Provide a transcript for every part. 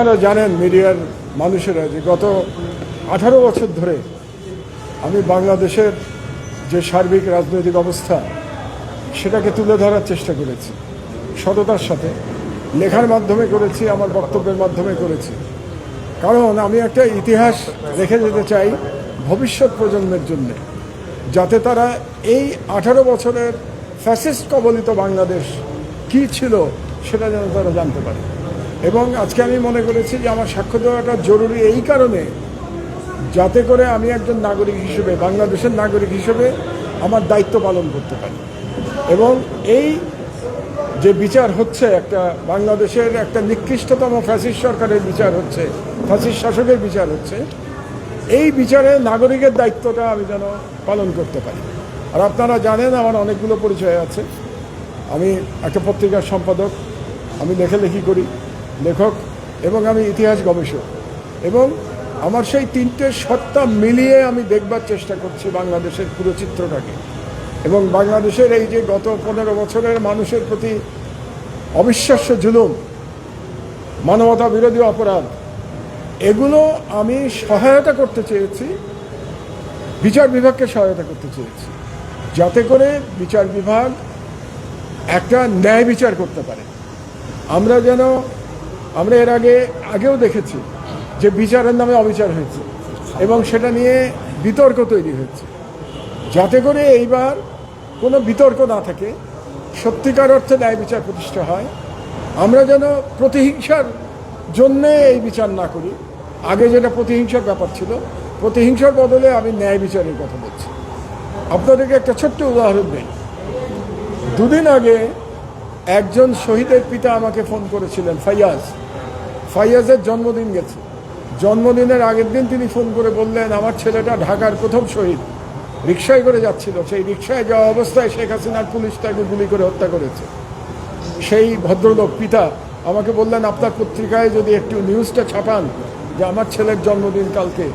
আপনারা জানেন মিডিয়ার মানুষেরা যে গত আঠারো বছর ধরে আমি বাংলাদেশের যে সার্বিক রাজনৈতিক অবস্থা, সেটাকে তুলে ধরার চেষ্টা করেছি। সততার সাথে লেখার মাধ্যমে করেছি, আমার বক্তব্যের মাধ্যমে করেছি। কারণ আমি একটা ইতিহাস রেখে যেতে চাই ভবিষ্যৎ প্রজন্মের জন্য, যাতে তারা এই আঠারো বছরের ফ্যাসিস্ট কবলিত বাংলাদেশ কি ছিল সেটা যেন তারা জানতে পারে। এবং আজকে আমি মনে করেছি যে আমার সাক্ষ্য দেওয়াটা জরুরি এই কারণে যাতে করে আমি একজন নাগরিক হিসেবে, বাংলাদেশের নাগরিক হিসেবে আমার দায়িত্ব পালন করতে পারি। এবং এই যে বিচার হচ্ছে একটা বাংলাদেশের একটা নিকৃষ্টতম ফ্যাসিস্ট সরকারের বিচার হচ্ছে, ফ্যাসিস্ট শাসকের বিচার হচ্ছে, এই বিচারে নাগরিকের দায়িত্বটা আমি যেন পালন করতে পারি। আর আপনারা জানেন, আমার অনেকগুলো পরিচয় আছে। আমি একটা পত্রিকার সম্পাদক, আমি লেখালেখি করি। লেখক এবং আমি ইতিহাস গবেষক। এবং আমার সেই তিনটে সত্তা মিলিয়ে আমি দেখবার চেষ্টা করছি বাংলাদেশের পুরো চিত্রটাকে। এবং বাংলাদেশের এই যে গত পনেরো বছরের মানুষের প্রতি অবিশ্বাস্য জুলুম, মানবতা বিরোধী অপরাধ, এগুলো আমি সহায়তা করতে চেয়েছি, বিচার বিভাগকে সহায়তা করতে চেয়েছি। যাতে করে বিচার বিভাগ একটা ন্যায় বিচার করতে পারে। আমরা যেন আমরা এর আগে, আগেও দেখেছি যে বিচারের নামে অবিচার হয়েছে এবং সেটা নিয়ে বিতর্ক তৈরি হয়েছে। যাতে করে এইবার কোনো বিতর্ক না থাকে, সত্যিকার অর্থে ন্যায় বিচার প্রতিষ্ঠা হয়। আমরা যেন প্রতিহিংসার জন্যে এই বিচার না করি। আগে যেটা প্রতিহিংসার ব্যাপার ছিল, প্রতিহিংসার বদলে আমি ন্যায় বিচারের কথা বলছি। আপনাদেরকে একটা ছোট্ট উদাহরণ দিই। দুদিন আগে একজন শহীদের পিতা আমাকে ফোন করেছিলেন, ফাইয়াজ। ফাইয়াজের জন্মদিন গেছে। জন্মদিনের আগের দিন তিনি ফোন করে বললেন, আমার ছেলেটা ঢাকার প্রথম শহীদ। রিক্সায় করে যাচ্ছিল। সেই রিক্সায় যাওয়া অবস্থায় শেখ হাসিনার পুলিশ তাকে গুলি করে হত্যা করেছে। সেই ভদ্রলোক পিতা আমাকে বললেন, আপনার পত্রিকায় যদি একটু নিউজটা ছাপান যে আমার ছেলের জন্মদিন কালকে,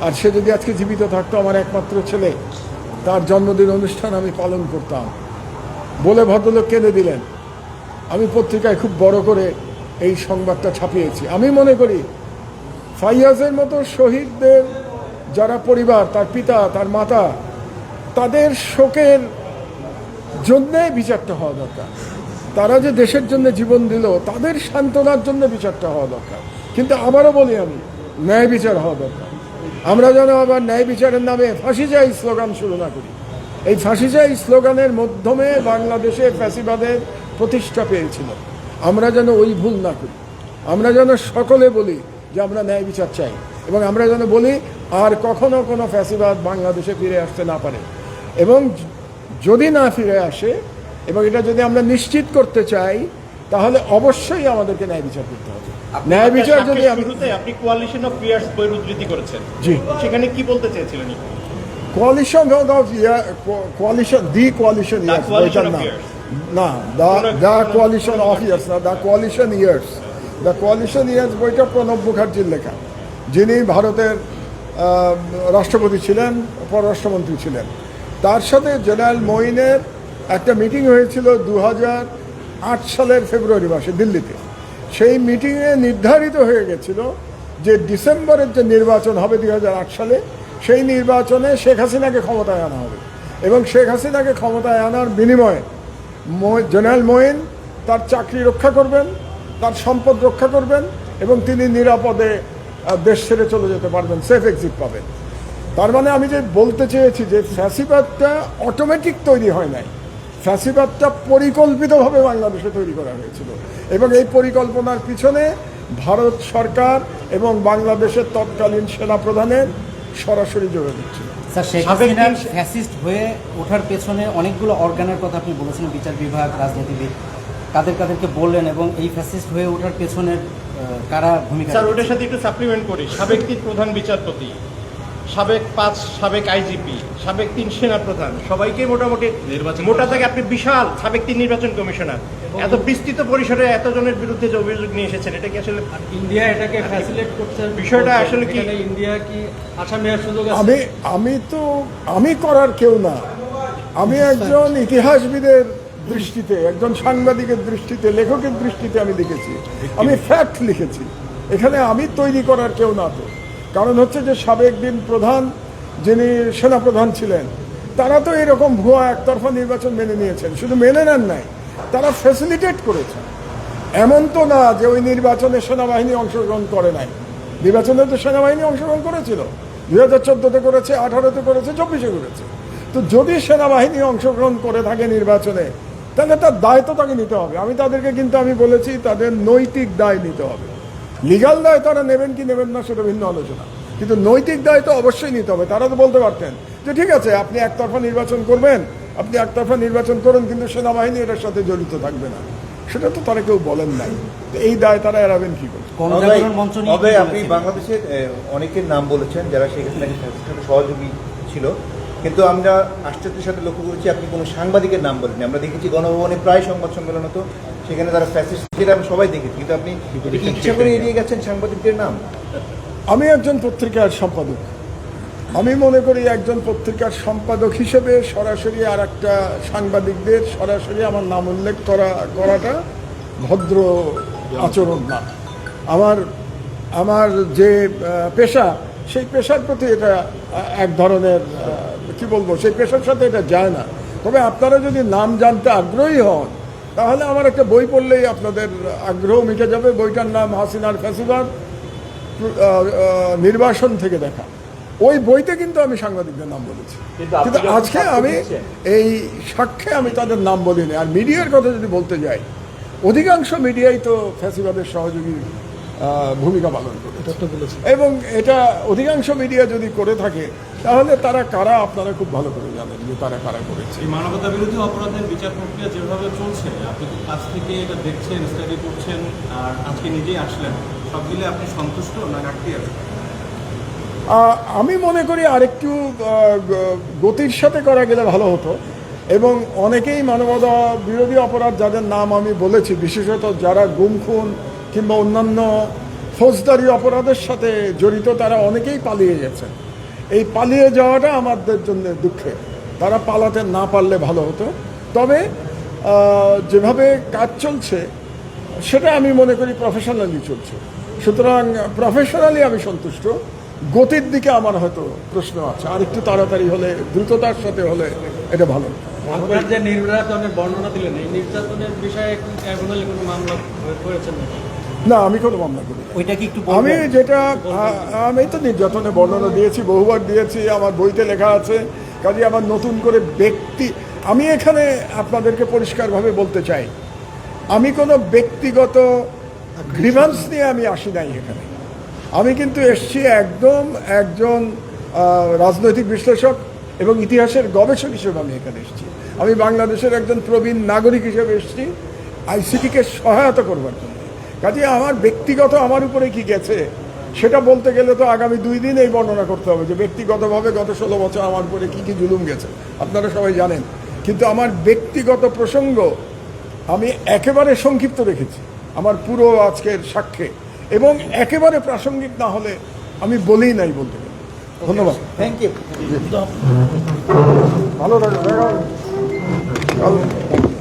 আর সে যদি আজকে জীবিত থাকতো, আমার একমাত্র ছেলে, তার জন্মদিন অনুষ্ঠান আমি পালন করতাম। বলে ভদ্রলোক কেঁদে দিলেন। আমি পত্রিকায় খুব বড় করে এই সংবাদটা ছাপিয়েছি। আমি মনে করি ফাইয়াজের মতো শহীদদের যারা পরিবার, তার পিতা, তার মাতা, তাদের শোকের জন্যে বিচারটা হওয়া দরকার। তারা যে দেশের জন্য জীবন দিল, তাদের সান্ত্বনার জন্য বিচারটা হওয়া দরকার। কিন্তু আবারও বলি আমি, ন্যায় বিচার হওয়া দরকার। আমরা যেন আবার ন্যায় বিচারের নামে ফাঁসি চাই স্লোগান শুরু না করি। এই ফাঁসি চাই স্লোগানের মাধ্যমে বাংলাদেশে ফ্যাসিবাদের প্রতিষ্ঠা পেয়েছিল। আমরা যেন ওই ভুল না করি। আমরা যেন সকলে বলি যে আমরা ন্যায় বিচার চাই এবং আমরা যেন বলি আর কখনো কোনো ফ্যাসিবাদ বাংলাদেশে ফিরে আসতে না পারে। এবং যদি না ফিরে আসে এবং এটা যদি আমরা নিশ্চিত করতে চাই তাহলে অবশ্যই আমাদেরকে ন্যায় বিচার করতে হবে। ন্যায় বিচার যদি আপনি কোয়ালিশন অফ পিয়ার্স বইয়ের উদ্ধৃতি করেছেন। জি। সেখানে কি বলতে চেয়েছিলেন coalition of coalition the coalition years বইটার নাম. না দ্য কোনো- কোয়ালিশন ইয়ার্স না the coalition years the coalition years বইটা প্রণব মুখার্জির লেখা। যিনি ভারতের রাষ্ট্রপতি ছিলেন, পররাষ্ট্রমন্ত্রী ছিলেন। তার সাথে জেনারেল মঈনের একটা মিটিং হয়েছিল দু সালের ফেব্রুয়ারি মাসে দিল্লিতে। সেই মিটিংয়ে নির্ধারিত হয়ে গেছিল যে ডিসেম্বরের যে নির্বাচন হবে দু হাজার আট সালে, সেই নির্বাচনে শেখ হাসিনাকে ক্ষমতায় আনা হবে। এবং শেখ হাসিনাকে ক্ষমতায় আনার বিনিময়ে জেনারেল মোয়েন তার চাকরি রক্ষা করবেন, তার সম্পদ রক্ষা করবেন এবং তিনি নিরাপদে দেশ ছেড়ে চলে যেতে পারবেন সেফ এক্সিট পাবেন। তার মানে আমি যে বলতে চেয়েছি যে ফ্যাসিবাদটা অটোমেটিক তৈরি হয় নাই। ফ্যাসিবাদটা পরিকল্পিতভাবে বাংলাদেশে তৈরি করা হয়েছিল। এবং এই পরিকল্পনার পিছনে ভারত সরকার এবং বাংলাদেশের তৎকালীন সেনাপ্রধানের সরাসরি যোগাযোগ ছিল। স্যার শেখ হাসিনার ফ্যাসিস্ট হয়ে ওঠার পেছনে অনেকগুলো অর্গানের কথা আপনি বলেছেন বিচার বিভাগ রাজনীতিবিদ কাদের কাদেরকে বললেন এবং এই ফ্যাসিস্ট হয়ে ওঠার পেছনের কারা ভূমিকা স্যার? ওটার সাথে একটু সাপ্লিমেন্ট করি। সাবেক প্রধান বিচারপতি? সাবেক পাঁচ সাবেক আইজিপি সাবেক তিন সেনা প্রধান সবাইকে মোটামুটি নির্বাচন মোটা থেকে আপনি বিশাল সাবেক তিন নির্বাচন কমিশনার। এত বিস্তৃত পরিসরে এতজনের বিরুদ্ধে যে অভিযোগ নিয়ে এসেছেন এটা কি আসলে ইন্ডিয়া এটাকে ফ্যাসিলেট করছে? বিষয়টা আসলে কি- ইন্ডিয়া কি আসামি সুযোগ আছে? আমি আমি তো আমি করার কেউ না। আমি একজন ইতিহাসবিদের দৃষ্টিতে একজন সাংবাদিকের দৃষ্টিতে লেখকের দৃষ্টিতে আমি লিখেছি। আমি ফ্যাক্ট লিখেছি। এখানে আমি তৈরি করার কেউ না তো। কারণ হচ্ছে যে সাবেক দিন প্রধান যিনি সেনাপ্রধান ছিলেন, তারা তো এরকম ভুয়া একতরফা নির্বাচন মেনে নিয়েছেন, শুধু মেনে নেন নাই, তারা ফ্যাসিলিটেট করেছেন। এমন তো না যে ওই নির্বাচনে সেনাবাহিনী অংশগ্রহণ করে নাই। নির্বাচনে তো সেনাবাহিনী অংশগ্রহণ করেছিল। দুই হাজার চোদ্দোতে করেছে, আঠারোতে করেছে, চব্বিশে করেছে। তো যদি সেনাবাহিনী অংশগ্রহণ করে থাকে নির্বাচনে, তাহলে তার দায় তো তাকে নিতে হবে। আমি তাদেরকে কিন্তু আমি বলেছি, তাদের নৈতিক দায় নিতে হবে। লিগাল দায় তারা নেবেন কি নেবেন না সেটা ভিন্ন আলোচনা। কিন্তু নৈতিক দায় তো অবশ্যই নিতে হবে তারা তো বলতে পারতেন যে ঠিক আছে আপনি একতরফা নির্বাচন করবেন আপনি একতরফা নির্বাচন করুন কিন্তু সেনাবাহিনী এটার সাথে জড়িত থাকবে না। সেটা তো তারা কেউ বলেন নাই। এই দায় তারা এড়াবেন কি করে? গণজাগরণ মঞ্চ নিয়ে তবে আপনি বাংলাদেশের অনেকের নাম বলেছেন যারা সাথে সহযোগী ছিল। কিন্তু আমরা আশ্চর্যের সাথে লক্ষ্য করেছি আপনি কোনো সাংবাদিকের নাম বলেননি। আমরা দেখেছি গণভবনে প্রায় সংবাদ সম্মেলন হতো। সেখানে তারা ফ্যাসিস্ট যেটা আমরা সবাই দেখেছি। কিন্তু আপনি ইচ্ছা করে এড়িয়ে গেছেন সাংবাদিকদের নাম? আমি একজন পত্রিকার সম্পাদক। আমি মনে করি একজন পত্রিকার সম্পাদক হিসেবে সরাসরি আর একটা সাংবাদিকদের সরাসরি আমার নাম উল্লেখ করা করাটা ভদ্র আচরণ না। আমার আমার যে পেশা সেই পেশার প্রতি এটা এক ধরনের কি বলব সেই পেশার সাথে এটা যায় না। তবে আপনারা যদি নাম জানতে আগ্রহী হন তাহলে আমার একটা বই পড়লেই আপনাদের আগ্রহ মিটে যাবে। বইটার নাম হাসিনার ফ্যাসিবাদ নির্বাসন থেকে দেখা। ওই বইতে কিন্তু আমি সাংবাদিকদের নাম বলেছি। কিন্তু আজকে আমি এই সাক্ষ্যে আমি তাদের নাম বলিনি। আর মিডিয়ার কথা যদি বলতে যাই অধিকাংশ মিডিয়াই তো ফ্যাসিবাদের সহযোগী ভূমিকা পালন করে এবং এটা অধিকাংশ মিডিয়া যদি করে থাকে তাহলে তারা কারা আপনারা খুব ভালো করে জানেন যে তারা কারা করেছে। এই মানবতা বিরোধী অপরাধের বিচার প্রক্রিয়া যেভাবে চলছে আপনি কাছ থেকে এটা দেখছেন স্টাডি করছেন আর আজকে নিজেই আসলেন। সব মিলে আপনি সন্তুষ্ট না ঘাটতি আছে? আমি মনে করি আরেকটু গতির সাথে করা গেলে ভালো হতো। এবং অনেকেই মানবতা বিরোধী অপরাধ যাদের নাম আমি বলেছি বিশেষত যারা গুম খুন কিংবা অন্যান্য ফৌজদারি অপরাধের সাথে জড়িত তারা অনেকেই পালিয়ে গেছেন। এই পালিয়ে যাওয়াটা আমাদের জন্য দুঃখে। তারা পালাতে না পারলে ভালো হতো। তবে যেভাবে কাজ চলছে, সেটা আমি মনে করি প্রফেশনালি চলছে। সুতরাং প্রফেশনালি আমি সন্তুষ্ট। গতির দিকে আমার হয়তো প্রশ্ন আছে। আর একটু তাড়াতাড়ি হলে, দ্রুততার সাথে হলে এটা ভালো। আপনার যে নির্যাতনের বর্ণনা দিলেন, এই নির্যাতনের বিষয়ে কোনো মামলা করেছেন না আমি কোনো মামলা করি ওইটা কি একটু আমি যেটা আমি তো নির্যাতনের বর্ণনা দিয়েছি বহুবার দিয়েছি আমার বইতে লেখা আছে। কাজে আমার নতুন করে ব্যক্তি আমি এখানে আপনাদেরকে পরিষ্কারভাবে বলতে চাই আমি কোনো ব্যক্তিগত গ্রিভান্স নিয়ে আমি আসি নাই এখানে। আমি কিন্তু এসছি একদম একজন রাজনৈতিক বিশ্লেষক এবং ইতিহাসের গবেষক হিসেবে আমি এখানে এসেছি। আমি বাংলাদেশের একজন প্রবীণ নাগরিক হিসেবে এসেছি আইসিটিকে সহায়তা করবার জন্য। কাজে আমার ব্যক্তিগত আমার উপরে কি গেছে সেটা বলতে গেলে তো আগামী দুই দিন এই বর্ণনা করতে হবে যে ব্যক্তিগতভাবে গত ষোলো বছর আমার উপরে কি কি জুলুম গেছে আপনারা সবাই জানেন। কিন্তু আমার ব্যক্তিগত প্রসঙ্গ আমি একেবারে সংক্ষিপ্ত রেখেছি আমার পুরো আজকের সাক্ষ্যে। এবং একেবারে প্রাসঙ্গিক না হলে আমি বলেই নাই বলতে গেলে। ধন্যবাদ। থ্যাংক ইউ ভালো। কাল-